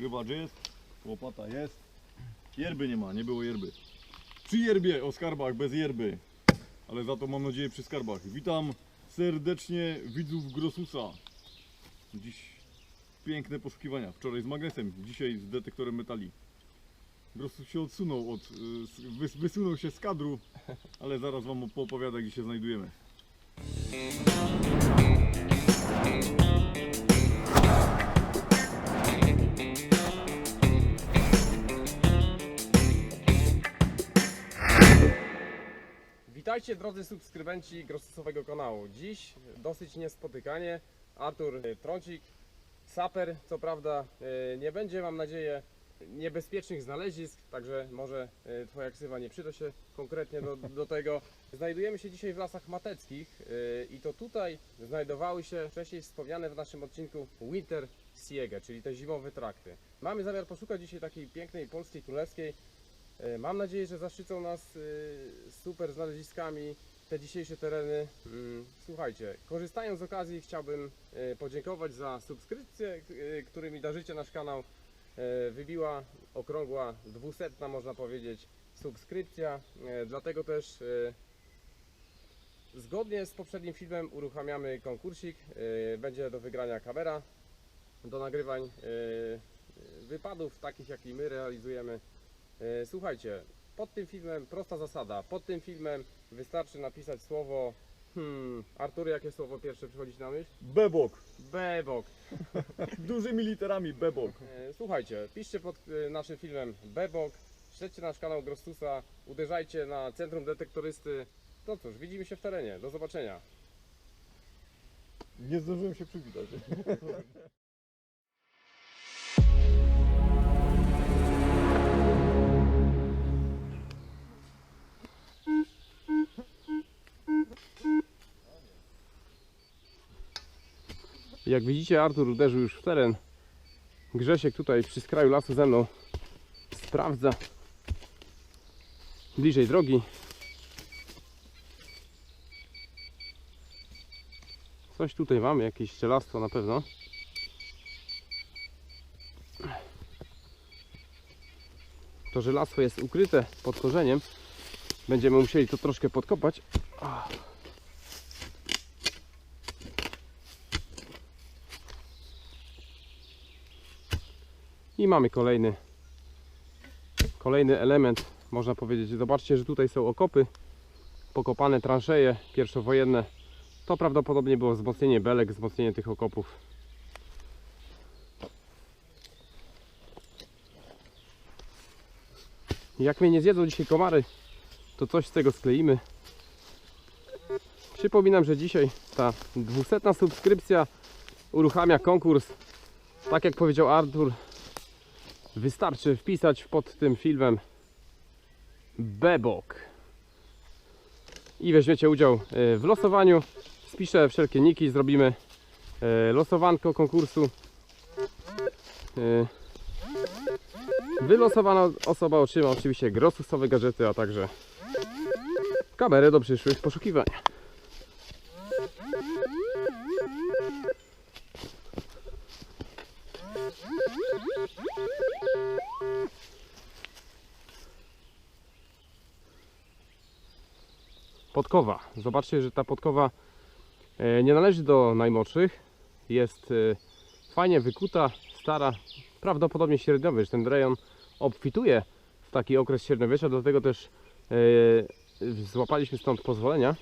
Skrywacz jest, łopata jest. Yerby nie ma, nie było yerby. Przy yerbie o skarbach, bez yerby. Ale za to mam nadzieję przy skarbach. Witam serdecznie widzów Grosusa. Dziś piękne poszukiwania. Wczoraj z magnesem, dzisiaj z detektorem metali. Grosus się odsunął od, y, wysunął się z kadru, ale zaraz wam poopowiada gdzie się znajdujemy. Witajcie drodzy subskrybenci Grosusowego kanału. Dziś dosyć niespotykanie. Artur y, Trącik, saper, co prawda y, nie będzie, mam nadzieję, niebezpiecznych znalezisk, także może y, Twoja ksywa nie przyda się konkretnie do, do tego. Znajdujemy się dzisiaj w lasach mateckich i to tutaj znajdowały się wcześniej wspomniane w naszym odcinku Winter Siege, czyli te zimowe trakty. Mamy zamiar poszukać dzisiaj takiej pięknej polskiej królewskiej E, Mam nadzieję, że zaszczycą nas e, super znaleziskami te dzisiejsze tereny. Mm, Słuchajcie, korzystając z okazji chciałbym e, podziękować za subskrypcję, e, którymi darzycie nasz kanał. E, Wybiła okrągła dwusetna, można powiedzieć, subskrypcja. E, Dlatego też e, zgodnie z poprzednim filmem uruchamiamy konkursik. E, Będzie do wygrania kamera do nagrywań e, wypadów takich, jaki my realizujemy. E, Słuchajcie, pod tym filmem prosta zasada. Pod tym filmem wystarczy napisać słowo. Hmm, Artur, jakie słowo pierwsze przychodzi ci na myśl? Bebok! Bebok. Dużymi literami Bebok! E, Słuchajcie, piszcie pod e, naszym filmem Bebok, śledźcie nasz kanał Grostusa, uderzajcie na centrum detektorysty. No cóż, widzimy się w terenie. Do zobaczenia. Nie zdążyłem się przywitać. Jak widzicie, Artur uderzył już w teren. Grzesiek tutaj przy skraju lasu ze mną sprawdza bliżej drogi. Coś tutaj mamy, jakieś strzelastwo na pewno. To, że lasso jest ukryte pod korzeniem, będziemy musieli to troszkę podkopać. I mamy kolejny kolejny element, można powiedzieć. Zobaczcie, że tutaj są okopy, pokopane transzeje pierwszowojenne. To prawdopodobnie było wzmocnienie belek, wzmocnienie tych okopów. Jak mnie nie zjedzą dzisiaj komary, to coś z tego skleimy. Przypominam, że dzisiaj ta 200 subskrypcja uruchamia konkurs. Tak jak powiedział Artur, Wystarczy wpisać pod tym filmem Bebok i weźmiecie udział e, w losowaniu. Spiszę wszelkie niki, zrobimy e, losowanko konkursu. E, Wylosowana osoba otrzyma oczywiście grosusowe gadżety, a także kamerę do przyszłych poszukiwań. Podkowa. Zobaczcie, że ta podkowa e, nie należy do najmłodszych. Jest e, fajnie wykuta, stara, prawdopodobnie średniowiecz. Ten rejon obfituje w taki okres średniowiecza, dlatego też e, złapaliśmy stąd pozwolenia.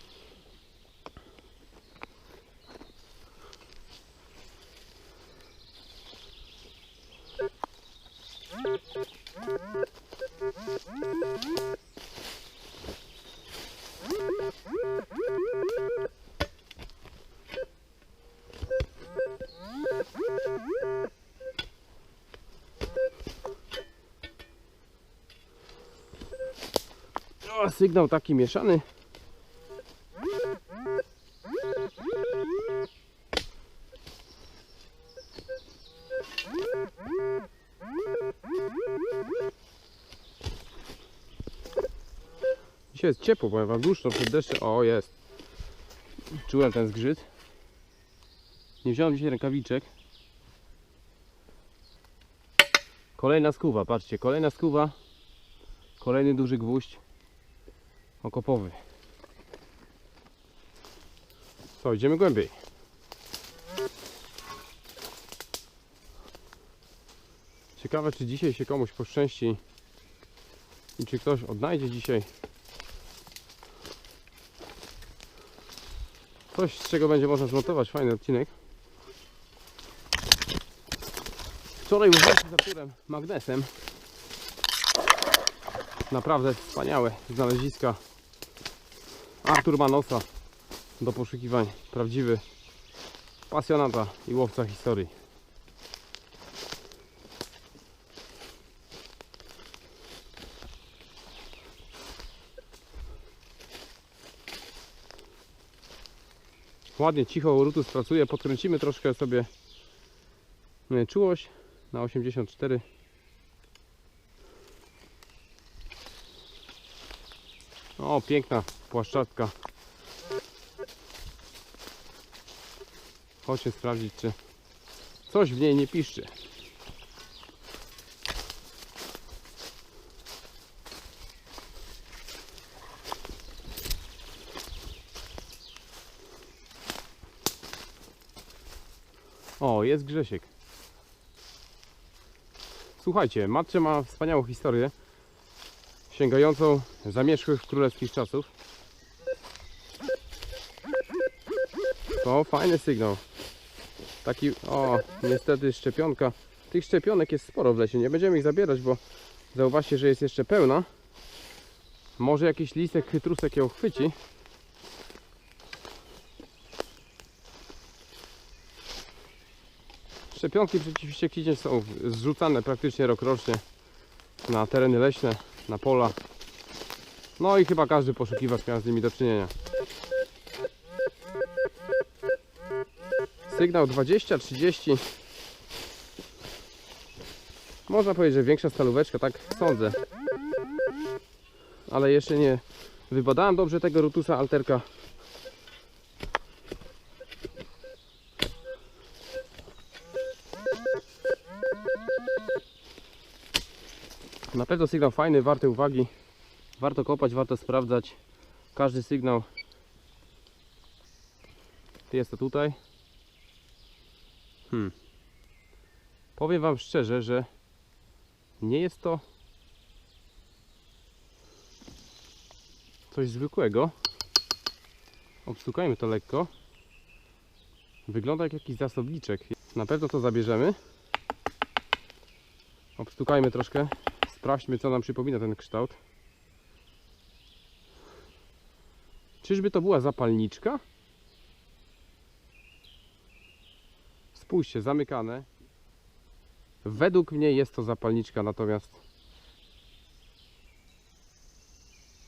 Sygnał taki mieszany. Dzisiaj jest ciepło, powiem wam, dłuższo przed deszczem. O, jest. Czułem ten zgrzyt. Nie wziąłem dzisiaj rękawiczek. Kolejna skuwa, patrzcie, kolejna skuwa. Kolejny duży gwóźdź okopowy. Co, idziemy głębiej. Ciekawe, czy dzisiaj się komuś poszczęści i czy ktoś odnajdzie dzisiaj coś, z czego będzie można zmontować fajny odcinek. Wczoraj użyliśmy z Arturem magnesem. Naprawdę wspaniałe znaleziska. Artur ma nosa do poszukiwań. Prawdziwy pasjonata i łowca historii. Ładnie, cicho Urutus pracuje. Podkręcimy troszkę sobie e, czułość na 84. O, piękna płaszczatka. Chodźmy sprawdzić, czy coś w niej nie piszczy. O, jest Grzesiek. Słuchajcie, Matcze ma wspaniałą historię, sięgającą zamierzchłych królewskich czasów. O, fajny sygnał. Taki, o, niestety szczepionka. Tych szczepionek jest sporo w lesie, nie będziemy ich zabierać, bo zauważcie, że jest jeszcze pełna. Może jakiś lisek chytrusek ją chwyci. Szczepionki przeciw ściekliźnie są zrzucane praktycznie rokrocznie na tereny leśne, na pola. No i chyba każdy poszukiwacz miał z nimi do czynienia. Sygnał 20-30. Można powiedzieć, że większa stalóweczka, tak sądzę. Ale jeszcze nie wybadałem dobrze tego Rutusa Alterka. Na pewno sygnał fajny, warty uwagi. Warto kopać, warto sprawdzać. Każdy sygnał jest to tutaj. Hmm. Powiem Wam szczerze, że nie jest to coś zwykłego. Obstukajmy to lekko. Wygląda jak jakiś zasobniczek. Na pewno to zabierzemy. Obstukajmy troszkę. Sprawdźmy, co nam przypomina ten kształt. Czyżby to była zapalniczka? Spójrzcie, zamykane. Według mnie jest to zapalniczka, natomiast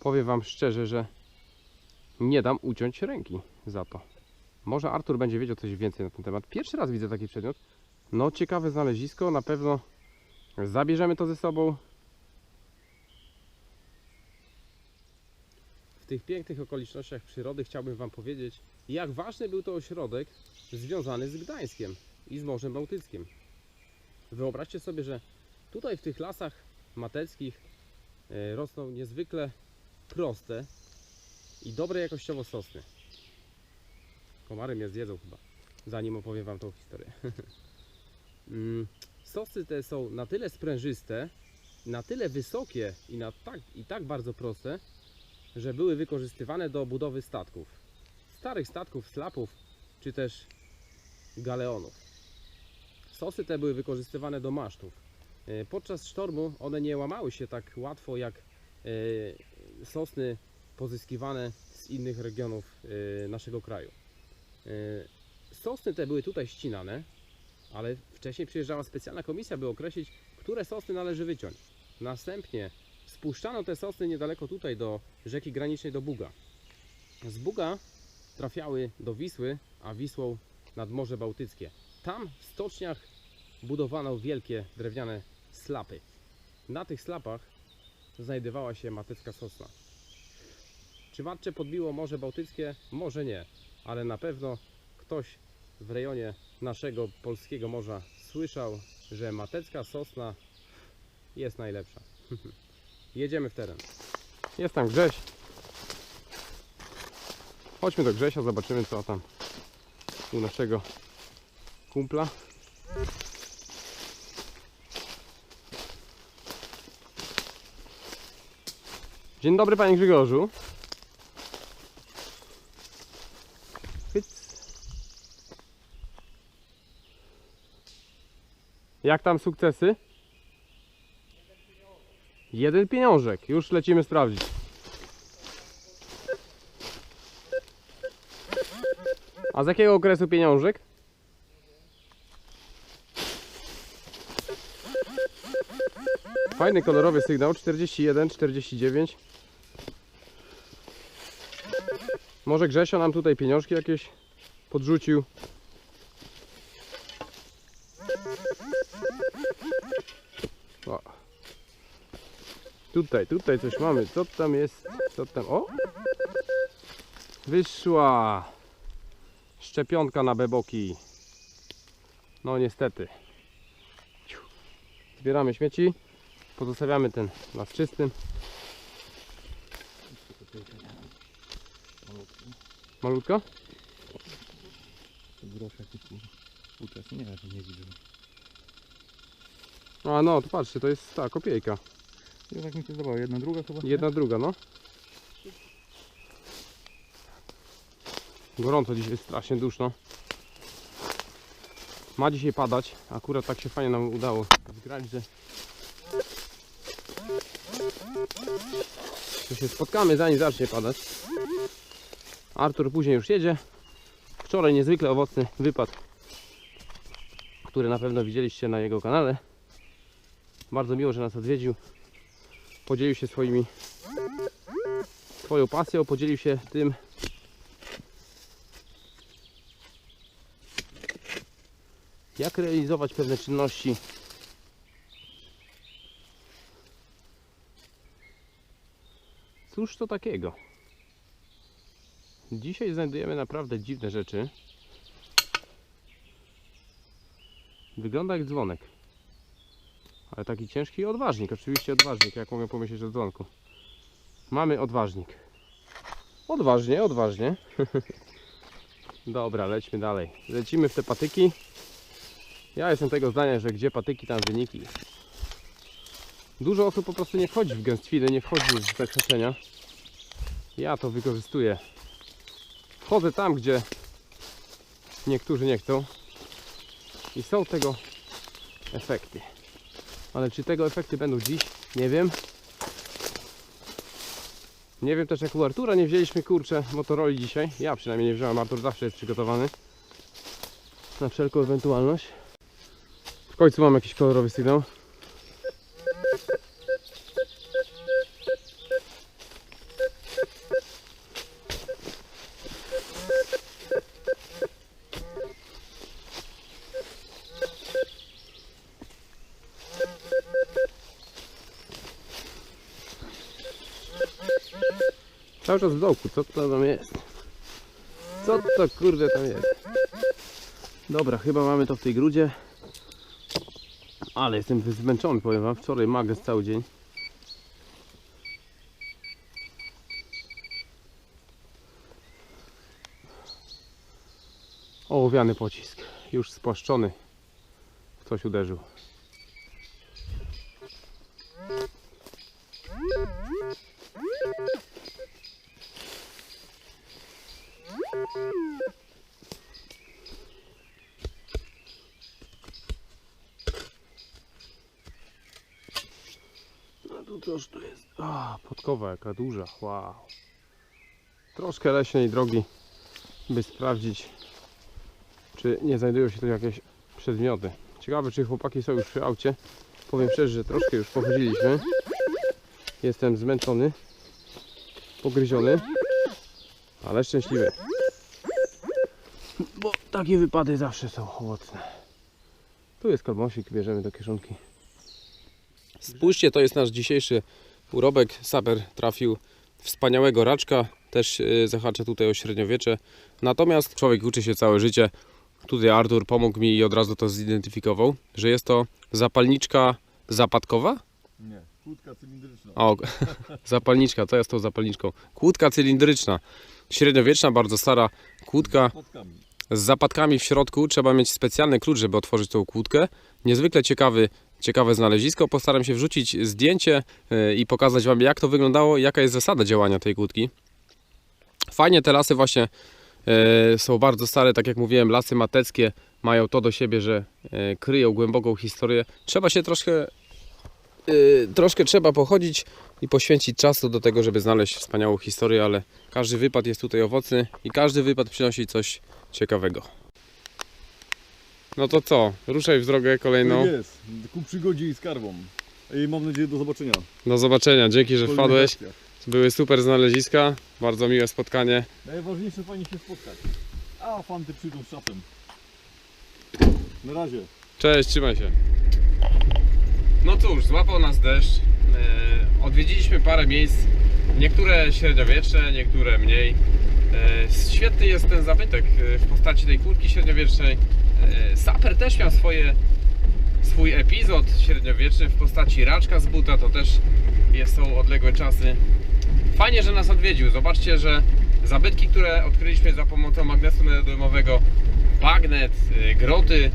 powiem Wam szczerze, że nie dam uciąć ręki za to. Może Artur będzie wiedział coś więcej na ten temat. Pierwszy raz widzę taki przedmiot. No, ciekawe znalezisko, na pewno zabierzemy to ze sobą. Tych pięknych okolicznościach przyrody chciałbym Wam powiedzieć, jak ważny był to ośrodek związany z Gdańskiem i z Morzem Bałtyckim. Wyobraźcie sobie, że tutaj w tych lasach mateckich e, rosną niezwykle proste i dobre jakościowo sosny. Komary mnie zjedzą chyba, zanim opowiem Wam tą historię. Mm, Sosy te są na tyle sprężyste, na tyle wysokie i, na tak, i tak bardzo proste, że były wykorzystywane do budowy statków. Starych statków, slapów, czy też galeonów. Sosy te były wykorzystywane do masztów. E, Podczas sztormu one nie łamały się tak łatwo jak e, sosny pozyskiwane z innych regionów e, naszego kraju. Sosny te były tutaj ścinane, ale wcześniej przyjeżdżała specjalna komisja, by określić, które sosny należy wyciąć. Następnie spuszczano te sosny niedaleko tutaj do rzeki granicznej do Buga. Z Buga trafiały do Wisły, a Wisłą nad Morze Bałtyckie. Tam w stoczniach budowano wielkie drewniane slapy. Na tych slapach znajdowała się matecka sosna. Czy matcze podbiło Morze Bałtyckie? Może nie, ale na pewno ktoś w rejonie naszego polskiego morza słyszał, że matecka sosna jest najlepsza. Jedziemy w teren. Jest tam Grześ. Chodźmy do Grzesia, zobaczymy co tam u naszego kumpla. Dzień dobry panie Grzegorzu. Jak tam sukcesy? Jeden pieniążek. Już lecimy sprawdzić. A z jakiego okresu pieniążek? Fajny kolorowy sygnał 41, 49. Może Grzesio nam tutaj pieniążki jakieś podrzucił. Tutaj, tutaj coś mamy. Co tam jest? Co tam? O! Wyszła szczepionka na beboki. No niestety. Zbieramy śmieci. Pozostawiamy ten las czystym. Malutko? Grosz jakiś uczes, nie, nie widzę. A no, to patrzcie, to jest ta kopiejka. Ja tak mi się zdawało, jedna, druga chyba? Jedna, druga, no. Gorąco dzisiaj, jest strasznie duszno. Ma dzisiaj padać. Akurat tak się fajnie nam udało zgrać, że że się spotkamy zanim zacznie padać. Artur później już jedzie. Wczoraj niezwykle owocny wypad, który na pewno widzieliście na jego kanale. Bardzo miło, że nas odwiedził podzielił się swoimi swoją pasją, podzielił się tym jak realizować pewne czynności. Cóż to takiego? Dzisiaj znajdujemy naprawdę dziwne rzeczy. Wygląda jak dzwonek ale taki ciężki odważnik, oczywiście odważnik, jak mogę pomyśleć o dzwonku. Mamy odważnik. Odważnie, odważnie. Dobra, lećmy dalej. Lecimy w te patyki. Ja jestem tego zdania, że gdzie patyki, tam wyniki. Dużo osób po prostu nie wchodzi w gęstwiny, nie wchodzi w te krzaczenia. Ja to wykorzystuję. Wchodzę tam, gdzie niektórzy nie chcą. I są tego efekty. Ale czy tego efekty będą dziś? Nie wiem. Nie wiem też jak u Artura nie wzięliśmy kurczę Motorola dzisiaj. Ja przynajmniej nie wziąłem, Artur zawsze jest przygotowany. Na wszelką ewentualność. W końcu mam jakiś kolorowy sygnał. Cały czas w dołku, co to tam jest? Co to kurde tam jest? Dobra, chyba mamy to w tej grudzie. Ale jestem zmęczony, powiem wam. Wczoraj magnes cały dzień. Ołowiany pocisk. Już spłaszczony. W coś uderzył. A, podkowa jaka duża. Wow. Troszkę leśnej drogi, by sprawdzić, czy nie znajdują się tu jakieś przedmioty. Ciekawe, czy chłopaki są już przy aucie. Powiem szczerze, że troszkę już pochodziliśmy. Jestem zmęczony, pogryziony, ale szczęśliwy. Bo takie wypady zawsze są owocne. Tu jest kalmosik, bierzemy do kieszonki. Spójrzcie, to jest nasz dzisiejszy urobek. Saper trafił wspaniałego raczka. Też yy, zahacza tutaj o średniowiecze. Natomiast człowiek uczy się całe życie. Tutaj Artur pomógł mi i od razu to zidentyfikował, że jest to zapalniczka zapadkowa. Nie, kłódka cylindryczna. O, zapalniczka, co jest tą zapalniczką? Kłódka cylindryczna. Średniowieczna, bardzo stara kłódka z zapadkami w środku. Trzeba mieć specjalny klucz, żeby otworzyć tą kłódkę. Niezwykle ciekawy, ciekawe znalezisko. Postaram się wrzucić zdjęcie yy, i pokazać Wam, jak to wyglądało i jaka jest zasada działania tej kłódki. Fajnie te lasy właśnie yy, są bardzo stare, tak jak mówiłem, lasy mateckie mają to do siebie, że yy, kryją głęboką historię. Trzeba się troszkę, troszkę trzeba pochodzić i poświęcić czasu do tego, żeby znaleźć wspaniałą historię, ale każdy wypad jest tutaj owocny i każdy wypad przynosi coś ciekawego. No to co? Ruszaj w drogę kolejną. Tak jest, ku przygodzie i skarbom. I mam nadzieję do zobaczenia. Do zobaczenia. Dzięki, że kolejnych wpadłeś. akcjach. Były super znaleziska. Bardzo miłe spotkanie. Najważniejsze fajnie się spotkać. A fanty przyjdą z czasem. Na razie. Cześć, trzymaj się. No cóż, złapał nas deszcz. E, Odwiedziliśmy parę miejsc. Niektóre średniowieczne, niektóre mniej. E, Świetny jest ten zabytek e, w postaci tej kurki średniowiecznej. E, Saper też miał swoje, swój epizod średniowieczny w postaci raczka z buta. To też jest, są odległe czasy. Fajnie, że nas odwiedził. Zobaczcie, że zabytki, które odkryliśmy za pomocą magnesu neodymowego, bagnet, e, groty,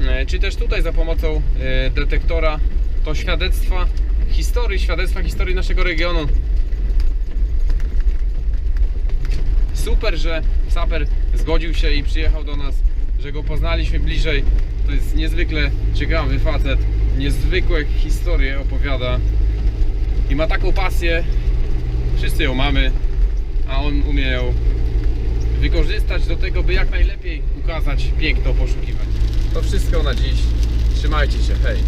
E, czy też tutaj za pomocą detektora to świadectwa historii, świadectwa historii naszego regionu. Super, że Saper zgodził się i przyjechał do nas, że go poznaliśmy bliżej. To jest niezwykle ciekawy facet, niezwykłe historie opowiada i ma taką pasję. Wszyscy ją mamy, a on umie ją wykorzystać do tego, by jak najlepiej ukazać piękno poszukiwań. To wszystko na dziś. Trzymajcie się, hej!